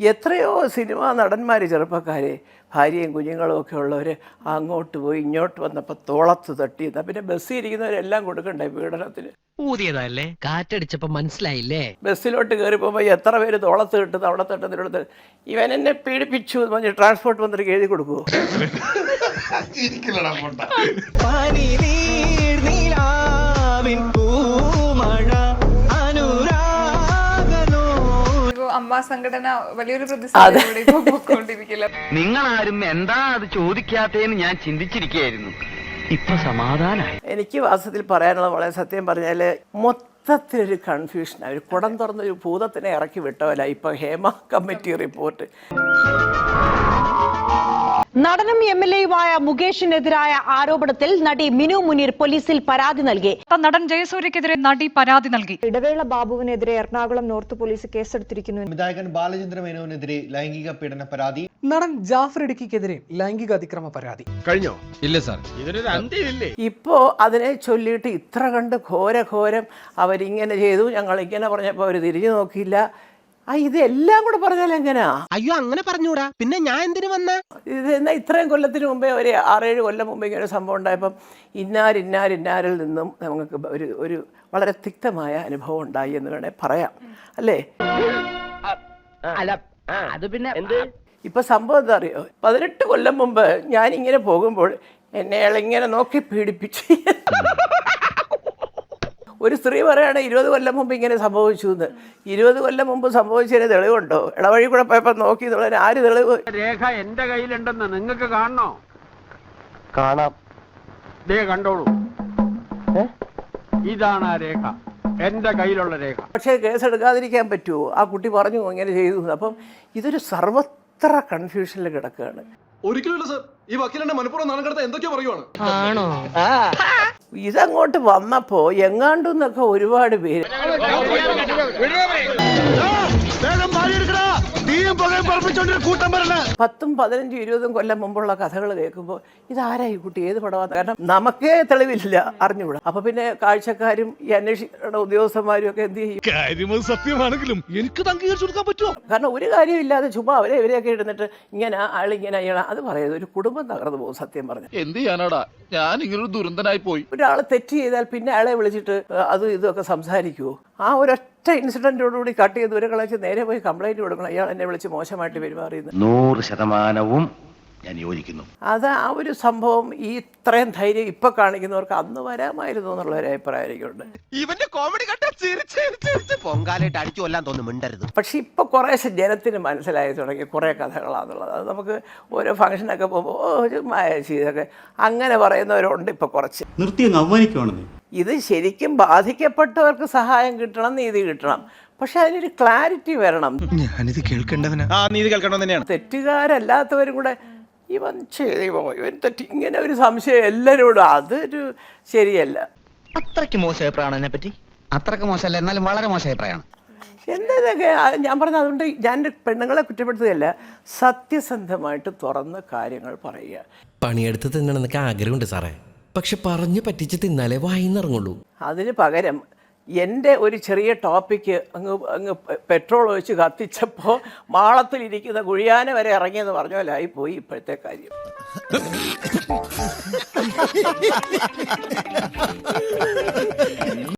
എത്രയോ സിനിമാ നടന്മാർ ചെറുപ്പക്കാരെ ഭാര്യയും കുഞ്ഞുങ്ങളും ഒക്കെ ഉള്ളവർ അങ്ങോട്ട് പോയി ഇങ്ങോട്ട് വന്നപ്പോൾ തോളത്ത് തട്ടി എന്നാൽ പിന്നെ ബസ്സിൽ ഇരിക്കുന്നവരെല്ലാം കൊടുക്കണ്ടേ പീഡനത്തിന്? ഊതിയതല്ലേ കാറ്റടിച്ചപ്പോൾ മനസ്സിലായില്ലേ? ബസ്സിലോട്ട് കയറി പോകുമ്പോൾ എത്ര പേര് തോളത്ത് കിട്ടുന്നു അവിടെ തട്ടുന്നിടത്ത് ഇവൻ എന്നെ പീഡിപ്പിച്ചു എന്ന് പറഞ്ഞ് ട്രാൻസ്പോർട്ട് മന്ത്രിക്ക് എഴുതി കൊടുക്കുമോ അമ്മ സംഘടന വലിയൊരു പോയിക്കൊണ്ടിരിക്കില്ല നിങ്ങളാരും എന്താ അത് ചോദിക്കാത്തേന്ന് ഞാൻ ചിന്തിച്ചിരിക്കുകയായിരുന്നു. ഇപ്പൊ സമാധാനായി. എനിക്ക് വാസ്തവത്തിൽ പറയാനുള്ളത് വളരെ സത്യം പറഞ്ഞാൽ മൊത്തത്തിലൊരു കൺഫ്യൂഷനാണ് ഒരു കുടം തുറന്നൊരു ഭൂതത്തിനെ ഇറക്കി വിട്ടവല്ല ഇപ്പൊ ഹേമ കമ്മിറ്റി റിപ്പോർട്ട് നടനും എം എൽ എയുമായ മുകേഷിനെതിരായ ആരോപണത്തിൽ നടി മിനു മുനീർ പോലീസിൽ പരാതി നൽകി. നടൻ ജയസൂര്യക്കെതിരെ നടി പരാതി നൽകി. ഇടവേള ബാബുവിനെതിരെ എറണാകുളം നോർത്ത് പോലീസ് കേസെടുത്തിരിക്കുന്നു വിധായകൻ ബാലചന്ദ്ര മേനോനെതിരെ ലൈംഗിക പീഡന പരാതി. നടൻ ജാഫർ ഇടുക്കിക്കെതിരെ ലൈംഗിക അതിക്രമ പരാതി. കഴിഞ്ഞോ? ഇല്ല സാർ. ഇപ്പോ അതിനെ ചൊല്ലിയിട്ട് ഇത്ര കണ്ട് ഘോരഘോരം അവരിങ്ങനെ ചെയ്തു. ഞങ്ങൾ ഇങ്ങനെ പറഞ്ഞപ്പോൾ അവർ തിരിഞ്ഞു നോക്കിയില്ല. ആ ഇതെല്ലാം കൂടെ പറഞ്ഞാൽ എങ്ങനെയാ അയ്യോ അങ്ങനെ പറഞ്ഞൂടാ. പിന്നെ ഞാൻ എന്തിനു വന്ന? ഇത് എന്നാ ഇത്രയും കൊല്ലത്തിന് മുമ്പേ ഒരു ആറേഴ് കൊല്ലം മുമ്പേ ഇങ്ങനെ ഒരു സംഭവം ഉണ്ടായപ്പം ഇന്നാരിന്നാരിന്നാരിൽ നിന്നും നമുക്ക് ഒരു ഒരു വളരെ തിക്തമായ അനുഭവം ഉണ്ടായി എന്ന് വേണേൽ പറയാം. അല്ലേ? അല്ല അത് പിന്നെ എന്ത്? ഇപ്പം സംഭവം എന്താ അറിയോ? പതിനെട്ട് കൊല്ലം മുമ്പ് ഞാൻ ഇങ്ങനെ പോകുമ്പോൾ എന്നെ ഇങ്ങനെ നോക്കി പീഡിപ്പിച്ച്. ഒരു സ്ത്രീ പറയുകയാണ് ഇരുപത് കൊല്ലം മുമ്പ് ഇങ്ങനെ സംഭവിച്ചു എന്ന് ഇരുപത് കൊല്ലം മുമ്പ് സംഭവിച്ചതിന് തെളിവുണ്ടോ? ഇടവഴി കൂടെ പോയപ്പോൾ നോക്കി എന്നുള്ളതിന് ആര് തെളിവ്? രേഖ എന്റെ കയ്യിലുണ്ടെന്ന് നിങ്ങൾക്ക് കാണണോ? കാണാം. ദേ കണ്ടോളൂ. ഇതാണ് ആ രേഖ. എന്റെ കയ്യിലുള്ള രേഖ. പക്ഷേ കേസെടുക്കാതിരിക്കാൻ പറ്റുമോ ആ കുട്ടി പറഞ്ഞു ഇങ്ങനെ ചെയ്തു. അപ്പം ഇതൊരു സർവത്ര കൺഫ്യൂഷനിൽ കിടക്കുകയാണ്. ഒരിക്കലും സർ ഈ വക്കീലിന്റെ മനഃപൂർവം നാണം കടത്ത എന്തൊക്കെയോ പറയുവാണ്. ആണോ? ഇതങ്ങോട്ട് വന്നപ്പോൾ എങ്ങാണ്ടെന്നൊക്കെ ഒരുപാട് പേര്. പത്തും പതിനഞ്ചും ഇരുപതും കൊല്ലം മുമ്പുള്ള കഥകൾ കേൾക്കുമ്പോൾ ഇതാരാ ഈ കുട്ടി? ഏത് പടമാണ് കാരണം നമുക്കേ തെളിവില്ല അറിഞ്ഞുകൂടാ. അപ്പൊ പിന്നെ കാഴ്ചക്കാരും ഈ അന്വേഷിക്കുന്ന ഉദ്യോഗസ്ഥന്മാരും ഒക്കെ എന്ത് ചെയ്യും? കാര്യം സത്യമാണെങ്കിലും എനിക്ക് അംഗീകരിച്ചു കൊടുക്കാൻ പറ്റുമോ? കാരണം ഒരു കാര്യമില്ലാതെ ചുമ്മാ അവരെ ഇവരെയൊക്കെ ഇടുന്നിട്ട് ഇങ്ങനെ ആളിങ്ങനെ അയ്യണ അത് പറയുന്നത് ഒരു കുടുംബം തകർന്നു പോകും സത്യം പറഞ്ഞു. എന്ത് ചെയ്യാനാടാ? ഞാൻ ഇങ്ങനൊരു ദുരന്തനായി പോയി. ഒരാൾ തെറ്റ് ചെയ്താൽ പിന്നെ അയാളെ വിളിച്ചിട്ട് അത് ഇതൊക്കെ സംസാരിക്കുമോ ആ ഒരൊറ്റ ഇൻസിഡന്റോടുകൂടി കട്ട് ചെയ്ത് ഒരു കളച്ച് നേരെ പോയി കംപ്ലൈന്റ് കൊടുക്കണം. അയാൾ എന്നെ വിളിച്ച് മോശമായിട്ട് പെരുമാറിയെന്ന്. നൂറ് ശതമാനവും ഞാൻ യോജിക്കുന്നു. അത് ആ ഒരു സംഭവം ഈ ഇത്രയും ധൈര്യം ഇപ്പൊ കാണിക്കുന്നവർക്ക് അന്ന് വരാമായിരുന്നു എന്നുള്ള ഒരു അഭിപ്രായം ഇവന്റെ കോമഡി കണ്ട ചിരിച്ച് പൊങ്കാലായിട്ട് അടിച്ചു കൊല്ലാൻ തോന്നുന്നു മിണ്ടരുത്. പക്ഷെ ഇപ്പൊ കുറേശ്ശെ ജനത്തിന് മനസ്സിലായി തുടങ്ങി കുറേ കഥകളാന്നുള്ളത്. അത് നമുക്ക് ഓരോ ഫംഗ്ഷനൊക്കെ പോകുമ്പോൾ ഓ ഒരു ഇതൊക്കെ അങ്ങനെ പറയുന്നവരുണ്ട് ഇപ്പൊ കുറച്ച്. നിർത്തി അവമാനിക്കുവാണെന്ന്. ഇത് ശരിക്കും ബാധിക്കപ്പെട്ടവർക്ക് സഹായം കിട്ടണം നീതി കിട്ടണം. പക്ഷെ അതിനൊരു ക്ലാരിറ്റി വരണം. ഞാനിത് കേൾക്കേണ്ടവനാ നീതി തന്നെയാണ്. തെറ്റുകാരല്ലാത്തവരും കൂടെ ഇവൻ ചെയ്തോ ഇവൻ തെറ്റി ഇങ്ങനെ ഒരു സംശയം എല്ലാവരോടും അതൊരു ശരിയല്ല. അത്രയ്ക്ക് മോശം അഭിപ്രായമാണ് എന്നെ പറ്റി? അത്രയ്ക്ക് മോശമല്ല എന്നാലും വളരെ മോശം അഭിപ്രായമാണ്. എന്താ ഞാൻ പറഞ്ഞത് അതുകൊണ്ട് ഞാൻ പെണ്ണുങ്ങളെ കുറ്റപ്പെടുത്തുകയല്ല സത്യസന്ധമായിട്ട് തുറന്ന കാര്യങ്ങൾ പറയുക. പണിയെടുത്ത് തിന്നണമെന്നൊക്കെ ആഗ്രഹമുണ്ട് സാറേ. പക്ഷെ പറഞ്ഞു പറ്റിച്ച് തിന്നാലേ വായിന്നിറങ്ങുള്ളൂ. അതിന് പകരം എന്റെ ഒരു ചെറിയ ടോപ്പിക്ക് അങ്ങ് അങ്ങ് പെട്രോൾ ഒഴിച്ച് കത്തിച്ചപ്പോൾ മാളത്തിലിരിക്കുന്ന കുഴിയാന വരെ ഇറങ്ങിയെന്ന് പറഞ്ഞ പോലെ ആയിപ്പോയി ഇപ്പോഴത്തെ കാര്യം.